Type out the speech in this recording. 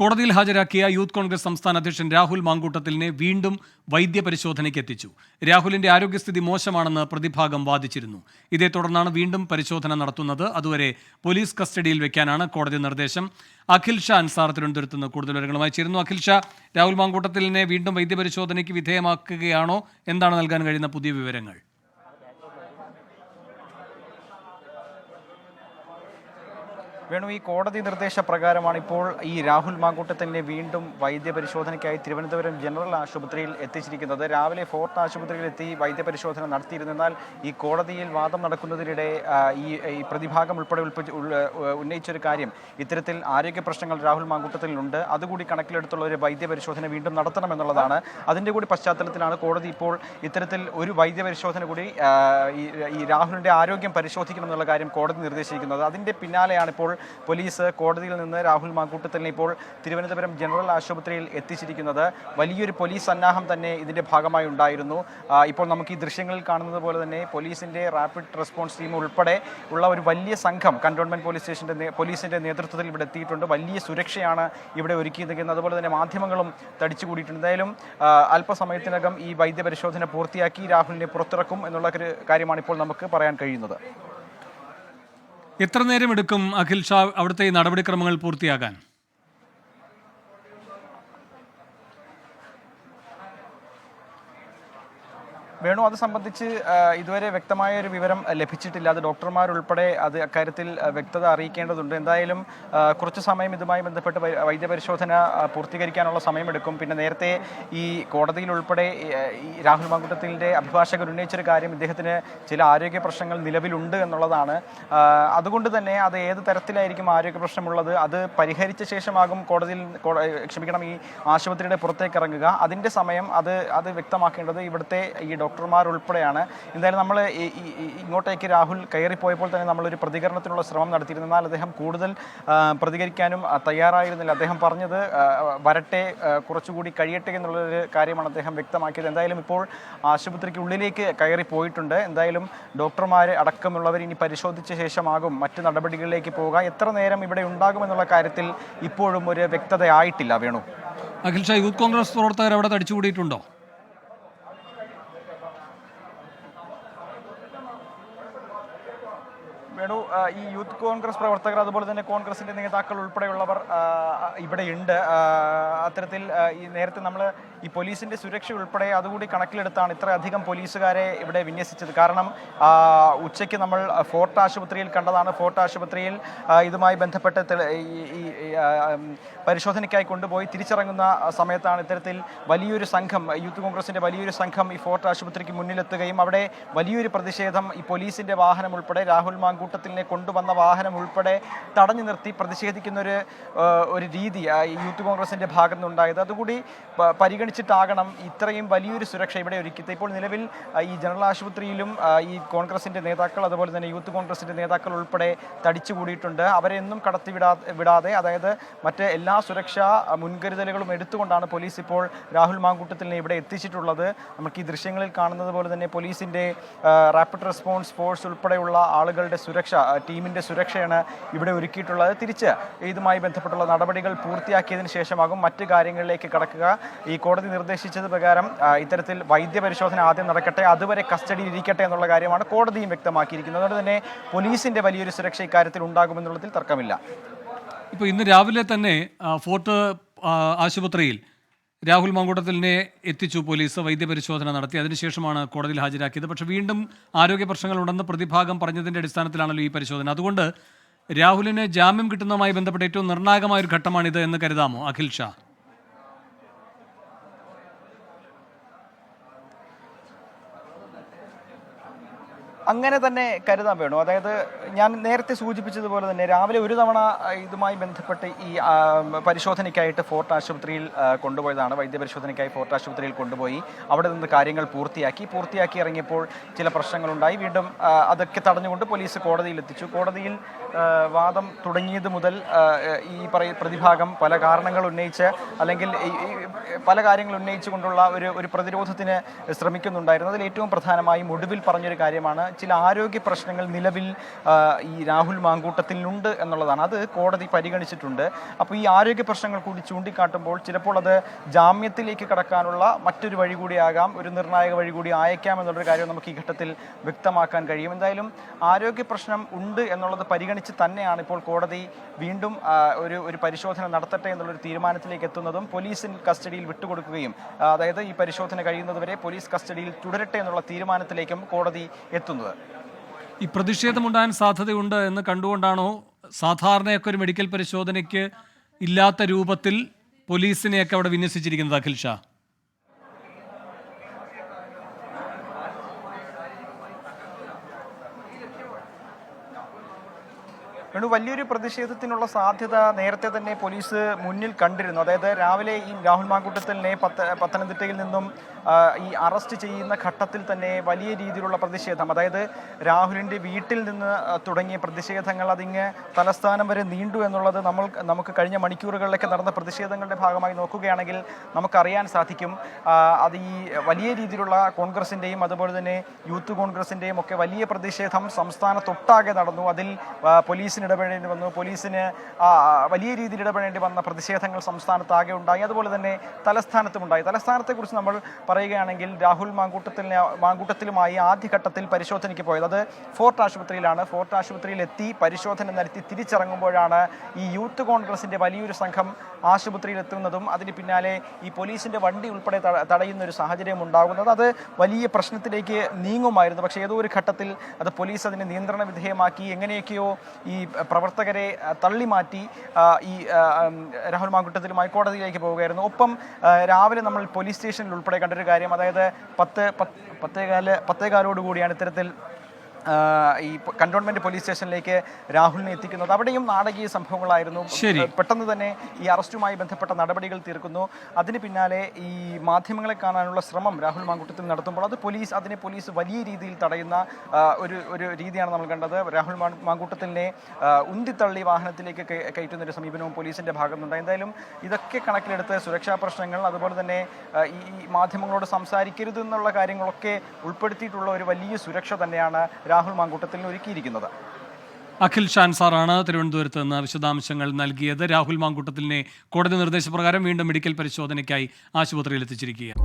കോടതിയിൽ ഹാജരാക്കിയ യൂത്ത് കോൺഗ്രസ് സംസ്ഥാന അധ്യക്ഷൻ രാഹുൽ മാങ്കൂട്ടത്തിലിനെ വീണ്ടും വൈദ്യപരിശോധനയ്ക്ക് എത്തിച്ചു. രാഹുലിന്റെ ആരോഗ്യസ്ഥിതി മോശമാണെന്ന് പ്രതിഭാഗം വാദിച്ചിരുന്നു. ഇതേ തുടർന്നാണ് വീണ്ടും പരിശോധന നടത്തുന്നത്. അതുവരെ പോലീസ് കസ്റ്റഡിയിൽ വെക്കാനാണ് കോടതി നിർദ്ദേശം. അഖിൽ ഷാ അൻസാർ തിരുവനന്തപുരത്ത് നിന്ന് കൂടുതൽ വിവരങ്ങളുമായി ചേരുന്നു. അഖിൽ ഷാ രാഹുൽ മാങ്കൂട്ടത്തിലിനെ വീണ്ടും വൈദ്യപരിശോധനയ്ക്ക് വിധേയമാക്കുകയാണോ? എന്താണ് നൽകാൻ കഴിയുന്ന പുതിയ വിവരങ്ങൾ? വേണു ഈ കോടതി നിർദ്ദേശപ്രകാരമാണ് ഇപ്പോൾ ഈ രാഹുൽ മാങ്കൂട്ടത്തിനെ വീണ്ടും വൈദ്യപരിശോധനയ്ക്കായി തിരുവനന്തപുരം ജനറൽ ആശുപത്രിയിൽ എത്തിച്ചിരിക്കുന്നത്. രാവിലെ ഫോർട്ട് ആശുപത്രിയിൽ എത്തി വൈദ്യപരിശോധന നടത്തിയിരുന്നാൽ ഈ കോടതിയിൽ വാദം നടക്കുന്നതിനിടെ ഈ പ്രതിഭാഗം ഉൾപ്പെടെ ഉന്നയിച്ചൊരു കാര്യം. ഇത്തരത്തിൽ ആരോഗ്യ പ്രശ്നങ്ങൾ രാഹുൽ മാങ്കൂട്ടത്തിലുണ്ട്. അതുകൂടി കണക്കിലെടുത്തുള്ള ഒരു വൈദ്യപരിശോധന വീണ്ടും നടത്തണമെന്നുള്ളതാണ്. അതിന്റെ കൂടി പശ്ചാത്തലത്തിലാണ് കോടതി ഇപ്പോൾ ഇത്തരത്തിൽ ഒരു വൈദ്യപരിശോധന കൂടി ഈ രാഹുലിന്റെ ആരോഗ്യം പരിശോധിക്കണം എന്നുള്ള കാര്യം കോടതി നിർദ്ദേശിക്കുന്നത്. അതിന്റെ പിന്നാലെയാണ് ഇപ്പോൾ പോലീസ് കോടതിയിൽ നിന്ന് രാഹുൽ മാങ്കൂട്ടത്തിനെ ഇപ്പോൾ തിരുവനന്തപുരം ജനറൽ ആശുപത്രിയിൽ എത്തിച്ചിരിക്കുന്നത്. വലിയൊരു പോലീസ് സന്നാഹം തന്നെ ഇതിന്റെ ഭാഗമായി ഉണ്ടായിരുന്നു. ഇപ്പോൾ നമുക്ക് ഈ ദൃശ്യങ്ങളിൽ കാണുന്നത് പോലെ തന്നെ പോലീസിന്റെ റാപ്പിഡ് റെസ്പോൺസ് ടീം ഉൾപ്പെടെ ഉള്ള ഒരു വലിയ സംഘം കണ്ടോൺമെന്റ് പോലീസ് സ്റ്റേഷന്റെ പോലീസിന്റെ നേതൃത്വത്തിൽ ഇവിടെ എത്തിയിട്ടുണ്ട്. വലിയ സുരക്ഷയാണ് ഇവിടെ ഒരുക്കിയിരിക്കുന്നത്. അതുപോലെ തന്നെ മാധ്യമങ്ങളും തടിച്ചു കൂടിയിട്ടുണ്ട് എന്തായാലും അല്പസമയത്തിനകം ഈ വൈദ്യപരിശോധന പൂർത്തിയാക്കി രാഹുലിനെ പുറത്തിറക്കും എന്നുള്ള കാര്യമാണ് ഇപ്പോൾ നമുക്ക് പറയാൻ കഴിയുന്നത്. എത്ര നേരം എടുക്കും അഖിൽ ഷാ അവിടുത്തെ ഈ നടപടിക്രമങ്ങൾ പൂർത്തിയാകാൻ? വേണു അത് സംബന്ധിച്ച് ഇതുവരെ വ്യക്തമായ ഒരു വിവരം ലഭിച്ചിട്ടില്ല. അത് ഡോക്ടർമാരുൾപ്പെടെ അത് അക്കാര്യത്തിൽ വ്യക്തത അറിയിക്കേണ്ടതുണ്ട്. എന്തായാലും കുറച്ച് സമയം ഇതുമായി ബന്ധപ്പെട്ട് വൈദ്യപരിശോധന പൂർത്തീകരിക്കാനുള്ള സമയമെടുക്കും. പിന്നെ നേരത്തെ ഈ കോടതിയിൽ ഉൾപ്പെടെ രാഹുൽ മാങ്കുട്ടത്തിന്റെ അഭിഭാഷകർ ഉന്നയിച്ചൊരു കാര്യം ഇദ്ദേഹത്തിന് ചില ആരോഗ്യ പ്രശ്നങ്ങൾ നിലവിലുണ്ട് എന്നുള്ളതാണ്. അതുകൊണ്ട് തന്നെ അത് ഏത് തരത്തിലായിരിക്കും ആരോഗ്യ പ്രശ്നമുള്ളത് അത് പരിഹരിച്ച ശേഷമാകും കോടതിയിൽ ക്ഷമിക്കണം ഈ ആശുപത്രിയുടെ പുറത്തേക്ക് ഇറങ്ങുക. അതിന്റെ സമയം അത് അത് വ്യക്തമാക്കേണ്ടത് ഇവിടുത്തെ ഈ ഡോക്ടർമാർ ഉൾപ്പെടെയാണ് എന്തായാലും നമ്മൾ ഇങ്ങോട്ടേക്ക് രാഹുൽ കയറിപ്പോയപ്പോൾ തന്നെ നമ്മളൊരു പ്രതികരണത്തിനുള്ള ശ്രമം നടത്തിയിരുന്നു. എന്നാൽ അദ്ദേഹം കൂടുതൽ പ്രതികരിക്കാനും തയ്യാറായിരുന്നില്ല. അദ്ദേഹം പറഞ്ഞത് വരട്ടെ കുറച്ചുകൂടി കഴിയട്ടെ എന്നുള്ളൊരു കാര്യമാണ് അദ്ദേഹം വ്യക്തമാക്കിയത്. എന്തായാലും ഇപ്പോൾ ആശുപത്രിക്ക് ഉള്ളിലേക്ക് കയറി പോയിട്ടുണ്ട് എന്തായാലും ഡോക്ടർമാർ അടക്കമുള്ളവർ ഇനി പരിശോധിച്ച ശേഷമാകും. മറ്റ് നടപടികളിലേക്ക് പോവുക. എത്ര നേരം ഇവിടെ ഉണ്ടാകുമെന്നുള്ള കാര്യത്തിൽ ഇപ്പോഴും ഒരു വ്യക്തതയായിട്ടില്ല വേണു. അഖിൽ ഷാ യൂത്ത് കോൺഗ്രസ് പ്രവർത്തകർ അവിടെ തടിച്ചുകൂടിയിട്ടുണ്ടോ? വേണു? ആ, ഈ യൂത്ത് കോൺഗ്രസ് പ്രവർത്തകർ അതുപോലെ തന്നെ കോൺഗ്രസിന്റെ നേതാക്കൾ ഉൾപ്പെടെയുള്ളവർ ഇവിടെയുണ്ട് അത്തരത്തിൽ ഈ നേരത്തെ നമ്മൾ ഈ പോലീസിന്റെ സുരക്ഷ ഉൾപ്പെടെ അതുകൂടി കണക്കിലെടുത്താണ് ഇത്രയധികം പോലീസുകാരെ ഇവിടെ വിന്യസിച്ചത്. കാരണം ഉച്ചയ്ക്ക് നമ്മൾ ഫോർട്ട് ആശുപത്രിയിൽ കണ്ടതാണ്. ഫോർട്ട് ആശുപത്രിയിൽ ഇതുമായി ബന്ധപ്പെട്ട് ഈ- പരിശോധനയ്ക്കായി കൊണ്ടുപോയി തിരിച്ചിറങ്ങുന്ന സമയത്താണ് ഇത്തരത്തിൽ വലിയൊരു സംഘം യൂത്ത് കോൺഗ്രസിന്റെ വലിയൊരു സംഘം ഈ ഫോർട്ട് ആശുപത്രിക്ക് മുന്നിലെത്തുകയും അവിടെ വലിയൊരു പ്രതിഷേധം ഈ പോലീസിന്റെ വാഹനം ഉൾപ്പെടെ രാഹുൽ മാങ്കൂട്ടത്തിനെ കൊണ്ടുവന്ന വാഹനം ഉൾപ്പെടെ തടഞ്ഞു നിർത്തി പ്രതിഷേധിക്കുന്ന ഒരു ഒരു രീതി യൂത്ത് കോൺഗ്രസിന്റെ ഭാഗത്തു നിന്നുണ്ടായത് അതുകൂടി പരിഗണിച്ചിട്ടാകണം ഇത്രയും വലിയൊരു സുരക്ഷ ഇവിടെ ഒരുക്കിയത്. ഇപ്പോൾ നിലവിൽ ഈ ജനറൽ ആശുപത്രിയിലും ഈ കോൺഗ്രസിന്റെ നേതാക്കൾ അതുപോലെ തന്നെ യൂത്ത് കോൺഗ്രസിന്റെ നേതാക്കൾ ഉൾപ്പെടെ തടിച്ചുകൂടിയിട്ടുണ്ട് അവരെ ഒന്നും കടത്തിവിടാ വിടാതെ അതായത് മറ്റ് എല്ലാ സുരക്ഷാ മുൻകരുതലുകളും എടുത്തുകൊണ്ടാണ് പോലീസ് ഇപ്പോൾ രാഹുൽ മാങ്കൂട്ടത്തിനെ ഇവിടെ എത്തിച്ചിട്ടുള്ളത്. നമുക്ക് ഈ ദൃശ്യങ്ങളിൽ കാണുന്നത് പോലെ തന്നെ പോലീസിന്റെ റാപ്പിഡ് റെസ്പോൺസ് ഫോഴ്സ് ഉൾപ്പെടെയുള്ള ആളുകളുടെ സുരക്ഷ ആ, ടീമിന്റെ സുരക്ഷയാണ് ഇവിടെ ഒരുക്കിയിട്ടുള്ളത്. തിരിച്ച് ഇതുമായി ബന്ധപ്പെട്ടുള്ള നടപടികൾ പൂർത്തിയാക്കിയതിന് ശേഷമാകും മറ്റ് കാര്യങ്ങളിലേക്ക് കടക്കുക. ഈ കോടതി നിർദ്ദേശിച്ചത് പ്രകാരം ഇത്തരത്തിൽ വൈദ്യപരിശോധന ആദ്യം നടക്കട്ടെ അതുവരെ കസ്റ്റഡിയിൽ ഇരിക്കട്ടെ എന്നുള്ള കാര്യമാണ് കോടതിയും വ്യക്തമാക്കിയിരിക്കുന്നത്. അതുകൊണ്ട് തന്നെ പോലീസിന്റെ വലിയൊരു സുരക്ഷ ഇക്കാര്യത്തിൽ ഉണ്ടാകുമെന്നുള്ളതിൽ തർക്കമില്ല. ഇപ്പോൾ ഇന്ന് രാവിലെ തന്നെ ഫോർട്ട് ആശുപത്രിയിൽ രാഹുൽ മങ്കൂട്ടത്തിലിനെ എത്തിച്ചു പോലീസ് വൈദ്യപരിശോധന നടത്തി. അതിനുശേഷമാണ് കോടതിയിൽ ഹാജരാക്കിയത്. പക്ഷേ വീണ്ടും ആരോഗ്യ പ്രശ്നങ്ങളുണ്ടെന്ന് പ്രതിഭാഗം പറഞ്ഞതിന്റെ അടിസ്ഥാനത്തിലാണല്ലോ ഈ പരിശോധന. അതുകൊണ്ട് രാഹുലിന് ജാമ്യം കിട്ടുന്നതുമായി ബന്ധപ്പെട്ട ഏറ്റവും നിർണായകമായ ഒരു ഘട്ടമാണിത് എന്ന് കരുതാമോ അഖിൽ ഷാ? അങ്ങനെ തന്നെ കരുതാൻ വേണു? അതായത് ഞാൻ നേരത്തെ സൂചിപ്പിച്ചതുപോലെ തന്നെ രാവിലെ ഒരു തവണ ഇതുമായി ബന്ധപ്പെട്ട് ഈ പരിശോധനയ്ക്കായിട്ട് ഫോർട്ട് ആശുപത്രിയിൽ കൊണ്ടുപോയതാണ്. വൈദ്യപരിശോധനയ്ക്കായി ഫോർട്ട് ആശുപത്രിയിൽ കൊണ്ടുപോയി. അവിടെ നിന്ന് കാര്യങ്ങൾ പൂർത്തിയാക്കി. പൂർത്തിയാക്കി ഇറങ്ങിയപ്പോൾ ചില പ്രശ്നങ്ങളുണ്ടായി. വീണ്ടും അതൊക്കെ തടഞ്ഞുകൊണ്ട് പോലീസ് കോടതിയിൽ എത്തിച്ചു. കോടതിയിൽ വാദം തുടങ്ങിയത് മുതൽ ഈ പറയ പ്രതിഭാഗം പല കാരണങ്ങൾ ഉന്നയിച്ച് അല്ലെങ്കിൽ പല കാര്യങ്ങൾ ഉന്നയിച്ചുകൊണ്ടുള്ള ഒരു ഒരു പ്രതിരോധത്തിന് ശ്രമിക്കുന്നുണ്ടായിരുന്നു. അതിൽ ഏറ്റവും പ്രധാനമായും ഒടുവിൽ പറഞ്ഞൊരു കാര്യമാണ് ചില ആരോഗ്യ പ്രശ്നങ്ങൾ നിലവിൽ ഈ രാഹുൽ മാങ്കൂട്ടത്തിനുണ്ട് എന്നുള്ളതാണ്. അത് കോടതി പരിഗണിച്ചിട്ടുണ്ട്. അപ്പോൾ ഈ ആരോഗ്യ പ്രശ്നങ്ങൾ കൂടി ചൂണ്ടിക്കാട്ടുമ്പോൾ ചിലപ്പോൾ അത് ജാമ്യത്തിലേക്ക് കടക്കാനുള്ള മറ്റൊരു വഴി കൂടിയാകാം ഒരു നിർണായക വഴി കൂടി ആയേക്കാം എന്നുള്ളൊരു കാര്യം നമുക്ക് ഈ ഘട്ടത്തിൽ വ്യക്തമാക്കാൻ കഴിയും. എന്തായാലും ആരോഗ്യ പ്രശ്നം ഉണ്ട് എന്നുള്ളത് പരിഗണിച്ച് തന്നെയാണ് ഇപ്പോൾ കോടതി വീണ്ടും ഒരു ഒരു പരിശോധന നടത്തട്ടെ എന്നുള്ളൊരു തീരുമാനത്തിലേക്ക് എത്തുന്നതും പോലീസിൻ കസ്റ്റഡിയിൽ വിട്ടുകൊടുക്കുകയും അതായത് ഈ പരിശോധന കഴിയുന്നതുവരെ പോലീസ് കസ്റ്റഡിയിൽ തുടരട്ടെ എന്നുള്ള തീരുമാനത്തിലേക്കും കോടതി എത്തുന്നത് ഈ പ്രതിഷേധമുണ്ടാകാൻ സാധ്യതയുണ്ട് എന്ന് കണ്ടുകൊണ്ടാണോ സാധാരണയൊക്കെ ഒരു മെഡിക്കൽ പരിശോധനയ്ക്ക് ഇല്ലാത്ത രൂപത്തിൽ പോലീസിനെയൊക്കെ അവിടെ വിന്യസിച്ചിരിക്കുന്നത് അഖിൽ ഷാ? വേണു വലിയൊരു പ്രതിഷേധത്തിനുള്ള സാധ്യത നേരത്തെ തന്നെ പോലീസ് മുന്നിൽ കണ്ടിരുന്നു. അതായത് രാവിലെ ഈ രാഹുൽ മാങ്കൂട്ടത്തിലിനെ പത്ത പത്തനംതിട്ടയിൽ നിന്നും ഈ അറസ്റ്റ് ചെയ്യുന്ന ഘട്ടത്തിൽ തന്നെ വലിയ രീതിയിലുള്ള പ്രതിഷേധം. അതായത് രാഹുലിന്റെ വീട്ടിൽ നിന്ന് തുടങ്ങിയ പ്രതിഷേധങ്ങൾ അതിങ്ങ് തലസ്ഥാനം വരെ നീണ്ടു എന്നുള്ളത് നമ്മൾ നമുക്ക് കഴിഞ്ഞ മണിക്കൂറുകളിലൊക്കെ നടന്ന പ്രതിഷേധങ്ങളുടെ ഭാഗമായി നോക്കുകയാണെങ്കിൽ നമുക്കറിയാൻ സാധിക്കും. അത് ഈ വലിയ രീതിയിലുള്ള കോൺഗ്രസിന്റെയും അതുപോലെ തന്നെ യൂത്ത് കോൺഗ്രസിന്റെയും ഒക്കെ വലിയ പ്രതിഷേധം സംസ്ഥാനത്തൊട്ടാകെ നടന്നു. അതിൽ പോലീസിന് ഇടപെടേണ്ടി വന്നു. പോലീസിന് വലിയ രീതിയിൽ ഇടപെടേണ്ടി വന്ന പ്രതിഷേധങ്ങൾ സംസ്ഥാനത്താകെ ഉണ്ടായി. അതുപോലെ തന്നെ തലസ്ഥാനത്തും ഉണ്ടായി. തലസ്ഥാനത്തെക്കുറിച്ച് നമ്മൾ പറയുകയാണെങ്കിൽ രാഹുൽ മാങ്കൂട്ടത്തിലിനെ മാങ്കൂട്ടത്തിലുമായി ആദ്യഘട്ടത്തിൽ പരിശോധനയ്ക്ക് പോയത്. അത് ഫോർട്ട് ആശുപത്രിയിലാണ്. ഫോർട്ട് ആശുപത്രിയിൽ എത്തി പരിശോധന നടത്തി തിരിച്ചിറങ്ങുമ്പോഴാണ് ഈ യൂത്ത് കോൺഗ്രസിന്റെ വലിയൊരു സംഘം ആശുപത്രിയിൽ എത്തുന്നതും അതിന് പിന്നാലെ ഈ പോലീസിന്റെ വണ്ടി ഉൾപ്പെടെ തടയുന്ന ഒരു സാഹചര്യം ഉണ്ടാകുന്നത്. അത് വലിയ പ്രശ്നത്തിലേക്ക് നീങ്ങുമായിരുന്നു. പക്ഷേ ഏതോ ഒരു ഘട്ടത്തിൽ അത് പോലീസ് അതിനെ നിയന്ത്രണ വിധേയമാക്കി എങ്ങനെയൊക്കെയോ ഈ പ്രവർത്തകരെ ആ, തള്ളി മാറ്റി ഈ രാഹുൽ മാങ്കുട്ടത്തിലുമായി കോടതിയിലേക്ക് പോവുകയായിരുന്നു. ഒപ്പം രാവിലെ നമ്മൾ പോലീസ് സ്റ്റേഷനിൽ ഉൾപ്പെടെ കണ്ടൊരു കാര്യം അതായത് പത്ത് പത്ത് പത്തേകാൽ പത്തേകാലോട് കൂടിയാണ് ഇത്തരത്തിൽ ഈ കണ്ടോൺമെന്റ് പോലീസ് സ്റ്റേഷനിലേക്ക് രാഹുലിനെ എത്തിക്കുന്നത്. അവിടെയും നാടകീയ സംഭവങ്ങളായിരുന്നു. പെട്ടെന്ന് തന്നെ ഈ അറസ്റ്റുമായി ബന്ധപ്പെട്ട നടപടികൾ തീർക്കുന്നു. അതിന് പിന്നാലെ ഈ മാധ്യമങ്ങളെ കാണാനുള്ള ശ്രമം രാഹുൽ മാങ്കുട്ടത്തിൽ നടത്തുമ്പോൾ അത് പോലീസ് അതിനെ പോലീസ് വലിയ രീതിയിൽ തടയുന്ന ഒരു ഒരു രീതിയാണ് നമ്മൾ കണ്ടത്. രാഹുൽ മാങ്കൂട്ടത്തിനെ ഉന്തിത്തള്ളി വാഹനത്തിലേക്ക് കയ- കയറ്റുന്ന ഒരു സമീപനവും പോലീസിന്റെ ഭാഗത്തുനിന്നുണ്ട് എന്തായാലും ഇതൊക്കെ കണക്കിലെടുത്ത് സുരക്ഷാ പ്രശ്നങ്ങൾ അതുപോലെ തന്നെ ഈ ഈ മാധ്യമങ്ങളോട് സംസാരിക്കരുത് എന്നുള്ള കാര്യങ്ങളൊക്കെ ഉൾപ്പെടുത്തിയിട്ടുള്ള ഒരു വലിയ സുരക്ഷ തന്നെയാണ് രാഹുൽ മാങ്കൂട്ടത്തിന് ഒരുക്കിയിരിക്കുന്നത്. അഖിൽ ഷാൻ സാറാണ് തിരുവനന്തപുരത്ത് നിന്ന് വിശദാംശങ്ങൾ നൽകിയത്. രാഹുൽ മാങ്കൂട്ടത്തിലിനെ കോടതി നിർദ്ദേശപ്രകാരം വീണ്ടും മെഡിക്കൽ പരിശോധനയ്ക്കായി ആശുപത്രിയിൽ എത്തിച്ചിരിക്കുകയാണ്.